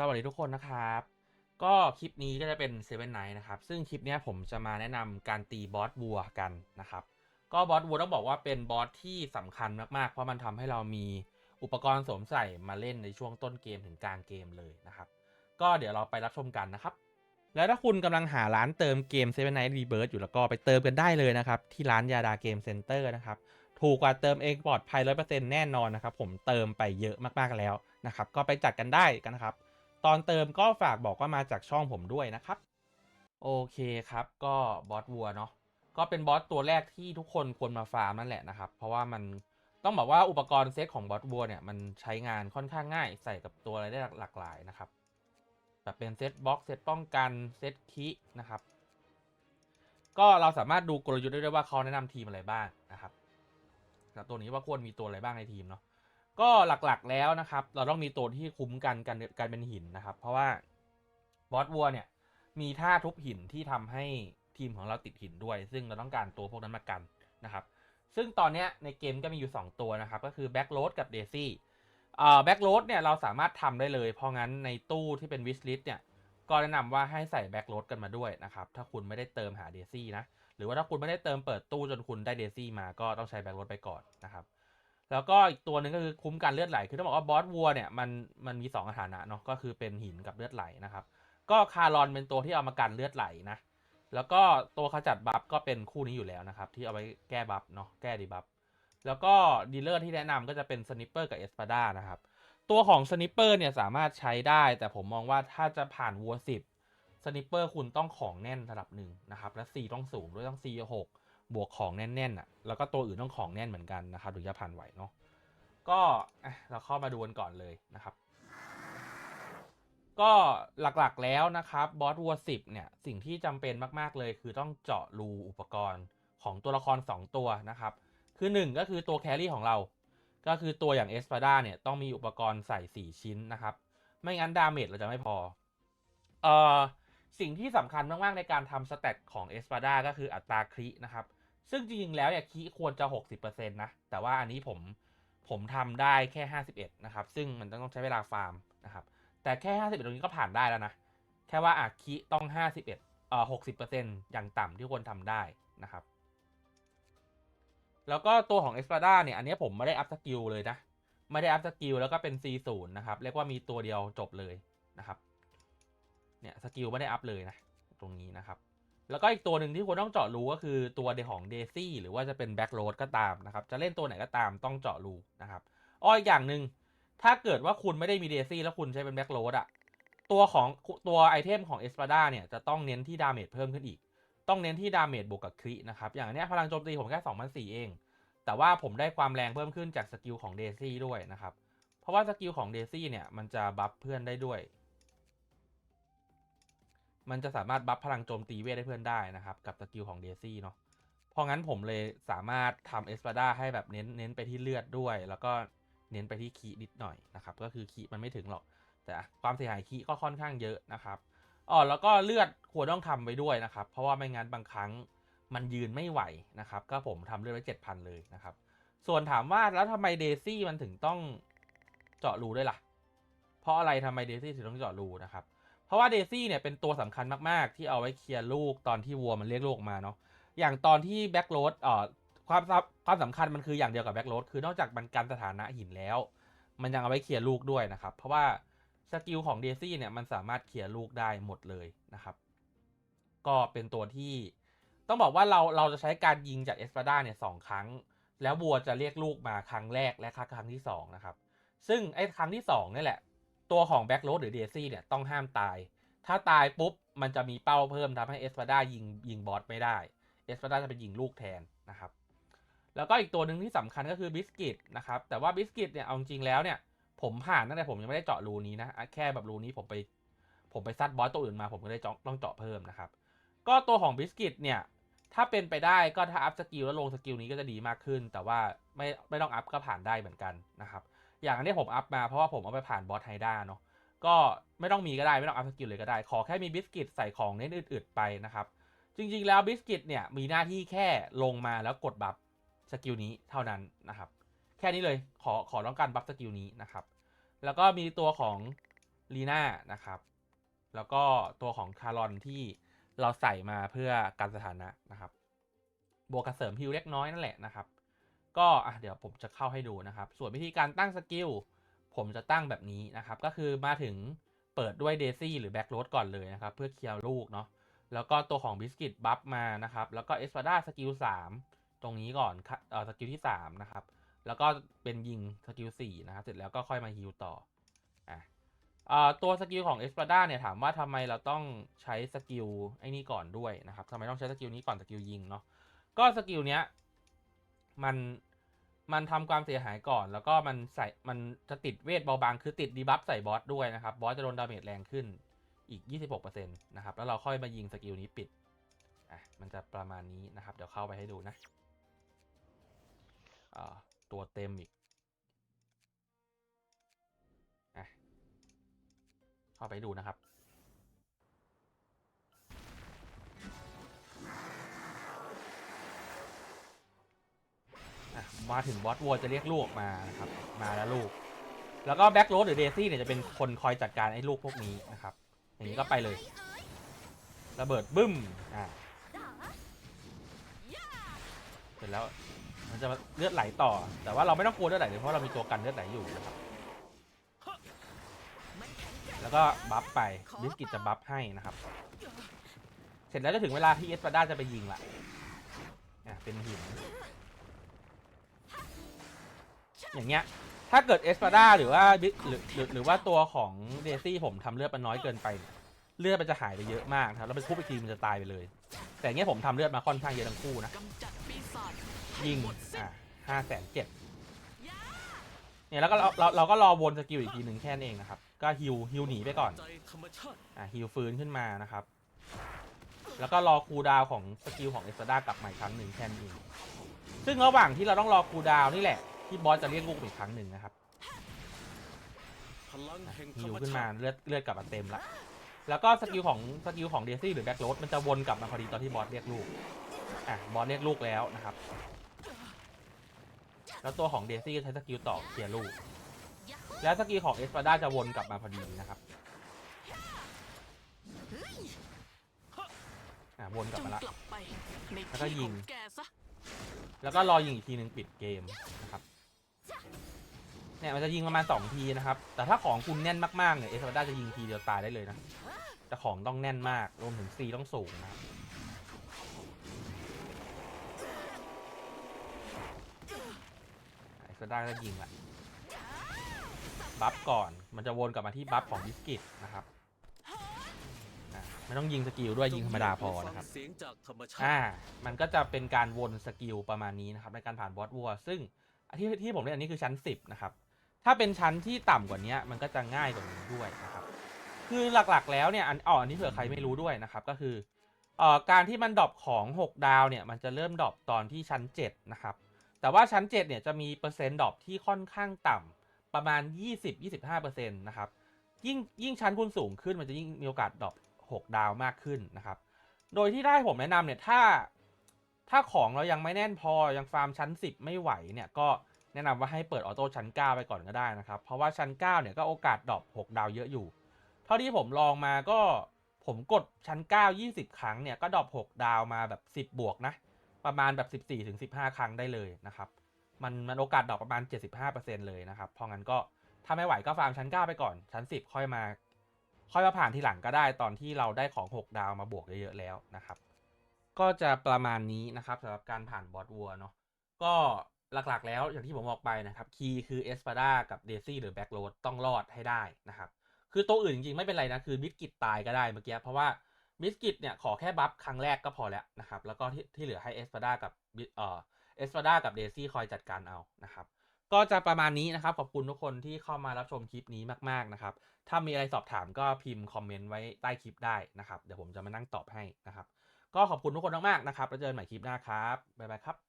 สวัสดีทุกคนนะครับ ก็คลิปนี้ก็จะเป็นเซเว่นไนนะครับ ซึ่งคลิปนี้ผมจะมาแนะนำการตีบอสวัวกันนะครับ ก็บอสวัวต้องบอกว่าเป็นบอสที่สำคัญมากๆ เพราะมันทำให้เรามีอุปกรณ์สวมใส่มาเล่นในช่วงต้นเกมถึงกลางเกมเลยนะครับ ก็เดี๋ยวเราไปรับชมกันนะครับ แล้วถ้าคุณกำลังหาร้านเติมเกม Seven Night Rebirth อยู่แล้วก็ไปเติมกันได้เลยนะครับ ที่ร้านยาดาเกมเซ็นเตอร์นะครับถูกกว่าเติมเองปลอดภัย100%แน่นอนนะครับผมเติมไปเยอะมากๆแล้วนะครับ ก็ไปจัดกันได้กันนะครับ ตอนเติมก็ฝากบอกว่ามาจากช่องผมด้วยนะครับ โอเคครับก็บอสวัวเนาะก็เป็นบอสตัวแรกที่ทุกคนควรมาฟาร์มนั่นแหละนะครับ เพราะว่ามันต้องบอกว่าอุปกรณ์เซตของบอสวัวเนี่ยมันใช้งานค่อนข้างง่ายใส่กับตัวอะไรได้หลากหลายนะครับแบบเป็นเซตบล็อกเซตป้องกันเซตคินะครับ ก็เราสามารถดูกลยุทธ์ได้ด้วยว่าเขาแนะนำทีมอะไรบ้างนะครับตัวนี้ว่าควรมีตัวอะไรบ้างในทีมเนาะ ก็หลักๆแล้วนะครับ เราต้องมีตัวที่คุ้มกันกันการเป็นหินนะครับ เพราะว่าบอสวัวเนี่ยมีท่าทุบหินที่ทำให้ทีมของเราติดหินด้วย ซึ่งเราต้องการตัวพวกนั้นมากันนะครับ ซึ่งตอนนี้ในเกมก็มีอยู่ 2 ตัวนะครับ ก็คือแบ็กโรดกับเดซี่แบ็กโรดเนี่ยเราสามารถทำได้เลย เพราะงั้นในตู้ที่เป็นวิชลิสเนี่ยก็แนะนำว่าให้ใส่แบ็กโรดกันมาด้วยนะครับ ถ้าคุณไม่ได้เติมหาเดซี่นะ หรือว่าถ้าคุณไม่ได้เติมเปิดตู้จนคุณได้เดซี่มาก็ต้องใช้แบ็กโรดไปก่อนนะครับ แล้วก็อีกตัวหนึ่งก็คือคุ้มกันเลือดไหล คือต้องบอกว่าบอสวัวเนี่ยมันมันมี2สถานะเนาะ ก็คือเป็นหินกับเลือดไหลนะครับ ก็คารอนเป็นตัวที่เอามากันเลือดไหลนะ แล้วก็ตัวขจัดบัฟก็เป็นคู่นี้อยู่แล้วนะครับ ที่เอาไว้แก้บัฟเนาะ แก้ดีบัฟ แล้วก็ดีลเลอร์ที่แนะนำก็จะเป็นสนิปเปอร์กับเอสปาด้านะครับ ตัวของสนิปเปอร์เนี่ยสามารถใช้ได้ แต่ผมมองว่าถ้าจะผ่านวัว10สนิปเปอร์คุณต้องของแน่นระดับหนึ่งนะครับ และ C ต้องสูงด้วยต้อง C 6 บวกของแน่นๆอะแล้วก็ตัวอื่นต้องของแน่นเหมือนกันนะครับถึงจะผ่านไหวเนาะก็อะเราเข้ามาดูกันก่อนเลยนะครับ ก็หลักๆแล้วนะครับบอสวัวสิบเนี่ยสิ่งที่จำเป็นมากๆเลยคือต้องเจาะรูอุปกรณ์ของตัวละคร 2 ตัวนะครับ คือ 1 ก็คือตัวแครี่ของเรา ก็คือตัวอย่างเอสปาดาเนี่ยต้องมีอุปกรณ์ใส่ 4 ชิ้นนะครับ ไม่งั้นดาเมจเราจะไม่พอเอ่อสิ่งที่สำคัญมาก ๆ ในการทำสเตตของเอสปาดาก็คืออัตราครินะครับ ซึ่งจริงๆแล้วเนี่ยคริควรจะ 60%นะแต่ว่าอันนี้ผมผมทำได้แค่ 51 นะครับ ซึ่งมันต้องใช้เวลาฟาร์มนะครับ แต่แค่ 51 ตรงนี้ก็ผ่านได้แล้วนะ แค่ว่าอาคิต้อง 51เอ่อ60%อย่างต่ำที่ควรทำได้นะครับ แล้วก็ตัวของ e s p a d a เนี่ย อันนี้ผมไม่ได้อัพสกิลเลยนะ ไม่ได้อัพสกิลแล้วก็เป็น C0 นะครับ เรียกว่ามีตัวเดียวจบเลยนะครับ เนี่ยสกิลไม่ได้อัพเลยนะ ตรงนี้นะครับ แล้วก็อีกตัวหนึ่งที่ควรต้องเจาะรูก็คือตัวเดของเดซี่หรือว่าจะเป็นแบ็กโรดก็ตามนะครับ จะเล่นตัวไหนก็ตามต้องเจาะรูนะครับอ้ออีกอย่างหนึ่งถ้าเกิดว่าคุณไม่ได้มีเดซี่แล้วคุณใช้เป็นแบ็กโรดอะตัวของตัวไอเทมของเอสปาดาเนี่ยจะต้องเน้นที่ดาเมจเพิ่มขึ้นอีก ต้องเน้นที่ดาเมจบวกกับครินะครับ อย่างนเนี้ยพลังโจมตีผมแค่2 0 0 4เอง แต่ว่าผมได้ความแรงเพิ่มขึ้นจากสกิลของเดซี่ด้วยนะครับ เพราะว่าสกิลของเดซี่เนี่ยมันจะบัฟเพื่อนได้ด้วย มันจะสามารถบัฟพลังโจมตีเวทให้เพื่อนได้นะครับ กับสกิลของเดซี่เนาะเพราะงั้นผมเลยสามารถทำเอสปาดาให้แบบเน้นเน้นไปที่เลือดด้วย แล้วก็เน้นไปที่คีนิดหน่อยนะครับ ก็คือคีมันไม่ถึงหรอก แต่ความเสียหายคีก็ค่อนข้างเยอะนะครับอ๋อแล้วก็เลือดควรต้องทำไปด้วยนะครับ เพราะว่าไม่งั้นบางครั้งมันยืนไม่ไหวนะครับ ก็ผมทำเลือดไว้เจ็ดพันเลยนะครับ ส่วนถามว่าแล้วทำไมเดซี่มันถึงต้องเจาะรูด้วยล่ะ เพราะอะไรทำไมเดซี่ถึงต้องเจาะรูนะครับ เพราะว่าเดซี่เนี่ยเป็นตัวสำคัญมาก ๆ ที่เอาไว้เคลียร์ลูกตอนที่วัวมันเรียกลูกออกมาเนาะอย่างตอนที่แบ็กโรดเอ่อความความสำคัญมันคืออย่างเดียวกับแบ็กโรดคือนอกจากมันกันสถานะหินแล้ว มันยังเอาไว้เคลียร์ลูกด้วยนะครับ เพราะว่าสกิลของเดซี่เนี่ยมันสามารถเคลียร์ลูกได้หมดเลยนะครับ ก็เป็นตัวที่ต้องบอกว่าเราเราจะใช้การยิงจากเอสปาดาเนี่ยสองครั้ง แล้ววัวจะเรียกลูกมาครั้งแรกและครั้งที่สองนะครับซึ่งไอ้ครั้งที่สองนี่แหละ ตัวของแบ็กโรดหรือเดซี่เนี่ยต้องห้ามตาย ถ้าตายปุ๊บ มันจะมีเป้าเพิ่มทำให้เอสปาด้ายิงยิงบอสไม่ได้ เอสปาด้าจะเป็นยิงลูกแทนนะครับ แล้วก็อีกตัวหนึ่งที่สำคัญก็คือบิสกิตนะครับ แต่ว่าบิสกิตเนี่ยเอาจริงแล้วเนี่ยผมผ่านตั้งแต่ผมยังไม่ได้เจาะรูนี้นะ แค่แบบรูนี้ผมไป ผมไปซัดบอสตัวอื่นมาผมก็เลยต้องเจาะเพิ่มนะครับ ก็ตัวของบิสกิตเนี่ยถ้าเป็นไปได้ก็ถ้าอัพสกิลแล้วลงสกิลนี้ก็จะดีมากขึ้น แต่ว่าไม่ไม่ต้องอัพก็ผ่านได้เหมือนกันนะครับ อย่างอันนี้ผมอัพมาเพราะว่าผมเอาไปผ่านบอสไฮด้าเนาะก็ไม่ต้องมีก็ได้ไม่ต้องอัพสกิลเลยก็ได้ ขอแค่มีบิสกิตใส่ของเน้นอึดๆไปนะครับ จริงๆแล้วบิสกิตเนี่ยมีหน้าที่แค่ลงมาแล้วกดบัฟสกิลนี้เท่านั้นนะครับ แค่นี้เลยขอขอต้องการบัฟสกิลนี้นะครับ แล้วก็มีตัวของลีน่านะครับ แล้วก็ตัวของคารอนที่เราใส่มาเพื่อการสถานะนะครับ บวกกับเสริมฮิวเล็กน้อยนั่นแหละนะครับ ก็อะเดี๋ยวผมจะเข้าให้ดูนะครับ ส่วนวิธีการตั้งสกิลผมจะตั้งแบบนี้นะครับ ก็คือมาถึงเปิดด้วยเดซี่หรือแบ็กโรดก่อนเลยนะครับ เพื่อเคลียร์ลูกเนาะแล้วก็ตัวของบิสกิตบัฟมานะครับ แล้วก็เอสปาดาสกิล3ตรงนี้ก่อนเอ่อสกิลที่3นะครับ แล้วก็เป็นยิงสกิล4นะครับ เสร็จแล้วก็ค่อยมาฮิลต่ออะเอ่อตัวสกิลของเอสปาดาเนี่ยถามว่าทำไมเราต้องใช้สกิลไอ้นี่ก่อนด้วยนะครับทำไมต้องใช้สกิลนี้ก่อนสกิลยิงเนาะก็สกิลเนี้ยมัน มันทำความเสียหายก่อน แล้วก็มันใส่มันจะติดเวทเบาบางคือติดดีบัฟใส่บอสด้วยนะครับ บอสจะโดนดาเมจแรงขึ้นอีก 26%นะครับ แล้วเราค่อยมายิงสกิลนี้ปิด อะ มันจะประมาณนี้นะครับ เดี๋ยวเข้าไปให้ดูนะอ่าตัวเต็มอีก อะ เข้าไปดูนะครับ มาถึงบอสวัวจะเรียกลูกออกมานะครับมาแล้วลูก แล้วก็แบ็กโรดหรือเดซี่เนี่ยจะเป็นคนคอยจัดการไอ้ลูกพวกนี้นะครับ อย่างนี้ก็ไปเลยระเบิดบึ้มอ่าเสร็จแล้วมันจะเลือดไหลต่อ แต่ว่าเราไม่ต้องกลัวเลือดไหลเลยเพราะเรามีตัวกันเลือดไหลอยู่นะครับ แล้วก็บัฟไปบิสกิตจะบัฟให้นะครับ เสร็จแล้วจะถึงเวลาที่เอสปาด้าจะไปยิงละอะเป็นหิน อย่างเงี้ย ถ้าเกิดเอสปาด้าหรือว่าบิ๊กหรือหรือหรือว่าตัวของเดซี่ผมทำเลือดมันน้อยเกินไปเนี่ยเลือดมันจะหายไปเยอะมากนะครับแล้วไปทุบอีกทีมันจะตายไปเลย แต่เงี้ยผมทำเลือดมาค่อนข้างเยอะทั้งคู่นะกำจัดปีศาจยิงอะห้าแสนเจ็ดเนี่ยแล้วก็เราเราเราก็รอวนสกิลอีกทีหนึ่งแค่นั้นเองนะครับ ก็ฮิวฮิวหนีไปก่อน ใจธรรมชาติอะฮิวฟื้นขึ้นมานะครับ แล้วก็รอคูลดาวน์ของสกิลของเอสปาด้ากลับมาอีกครั้งหนึ่งแค่นั้นเองซึ่งระหว่างที่เราต้องรอคูลดาวน์นี่แหละ ที่บอสจะเรียกลูกอีกครั้งหนึ่งนะครับพลังแห่งธรฮิรวมขึ้นมาชาติเลือดเลือดกลับมาเต็มละแล้วก็สกิลของสกิลของเดซี่หรือแบ็กโรดมันจะวนกลับมาพอดีตอนที่บอสเรียกลูกอะบอสเรียกลูกแล้วนะครับ แล้วตัวของเดซี่ก็ใช้สกิลต่อเคลียร์ลูก แล้วสกิลของเอสปาด้าจะวนกลับมาพอดีนะครับอะวนกลับจงมาละ กลับไปในแล้วก็ที่ยิของงแกซะแล้วก็รอยิงอีกทีหนึ่งปิดเกมนะครับ เนี่ยมันจะยิงประมาณสองทีนะครับ แต่ถ้าของคุณแน่นมากๆเนี่ยเอสปาด้าจะยิงทีเดียวตายได้เลยนะ แต่ของต้องแน่นมาก รวมถึงซีต้องสูงนะครับเอสปาด้าก็ยิงละบัฟก่อน มันจะวนกลับมาที่บัฟของบิสกิตนะครับอะไม่ต้องยิงสกิลด้วยยิงธรรมดาพอนะครับเสียงจากธรรมชาติอ่า มันก็จะเป็นการวนสกิลประมาณนี้นะครับในการผ่านบอสวัว ซึ่งที่ที่ผมเล่นอันนี้คือชั้น 10 นะครับ ถ้าเป็นชั้นที่ต่ำกว่านี้มันก็จะง่ายกว่านี้ด้วยนะครับ คือหลักๆแล้วเนี่ยอันอ๋ออันนี้เผื่อใครไม่รู้ด้วยนะครับก็คือเอ่อการที่มันดรอปของ 6 ดาวเนี่ยมันจะเริ่มดรอปตอนที่ชั้น 7 นะครับ แต่ว่าชั้น 7 เนี่ยจะมีเปอร์เซ็นต์ดรอปที่ค่อนข้างต่ำประมาณ 20-25%นะครับยิ่งยิ่งชั้นคุณสูงขึ้นมันจะยิ่งมีโอกาสดรอป6 ดาวมากขึ้นนะครับ โดยที่ได้ผมแนะนำเนี่ยถ้าถ้าของเรายังไม่แน่นพอยังฟาร์มชั้น 10 ไม่ไหวเนี่ยก็ แนะนำว่าให้เปิดออโต้ชั้น 9 ไปก่อนก็ได้นะครับ เพราะว่าชั้น 9 เนี่ยก็โอกาสดรอป6ดาวเยอะอยู่ เท่าที่ผมลองมาก็ผมกดชั้น 9 20 ครั้งเนี่ยก็ดรอป6ดาวมาแบบ 10 บวกนะ ประมาณแบบ 14ถึง15 ครั้งได้เลยนะครับมันมันโอกาสดรอปประมาณ 75%เลยนะครับเพราะงั้นก็ถ้าไม่ไหวก็ฟาร์มชั้น 9 ไปก่อนชั้น 10 ค่อยมา ค่อยมาผ่านทีหลังก็ได้ตอนที่เราได้ของ 6 ดาวมาบวกเยอะๆแล้วนะครับ ก็จะประมาณนี้นะครับสำหรับการผ่านบอสวัวเนาะก็ หลักๆ แล้วอย่างที่ผมบอกไปนะครับคีย์คือเอสปาดากับเดซี่หรือแบ็กโรดต้องรอดให้ได้นะครับคือตัวอื่นจริงๆ ไม่เป็นไรนะ คือบิสกิตตายก็ได้เมื่อกี้ เพราะว่าบิสกิตเนี่ยขอแค่บัฟครั้งแรกก็พอแล้วนะครับ แล้วก็ที่ที่เหลือให้เอสปาดากับเอ่อเอสปาดากับเดซี่คอยจัดการเอานะครับก็จะประมาณนี้นะครับ ขอบคุณทุกคนที่เข้ามารับชมคลิปนี้มากๆนะครับ ถ้ามีอะไรสอบถามก็พิมพ์คอมเมนต์ไว้ใต้คลิปได้นะครับ เดี๋ยวผมจะมานั่งตอบให้นะครับ ก็ขอบคุณทุกคนมากๆนะครับ แล้วเจอกันใหม่คลิปหน้าครับ บ๊ายบายครับ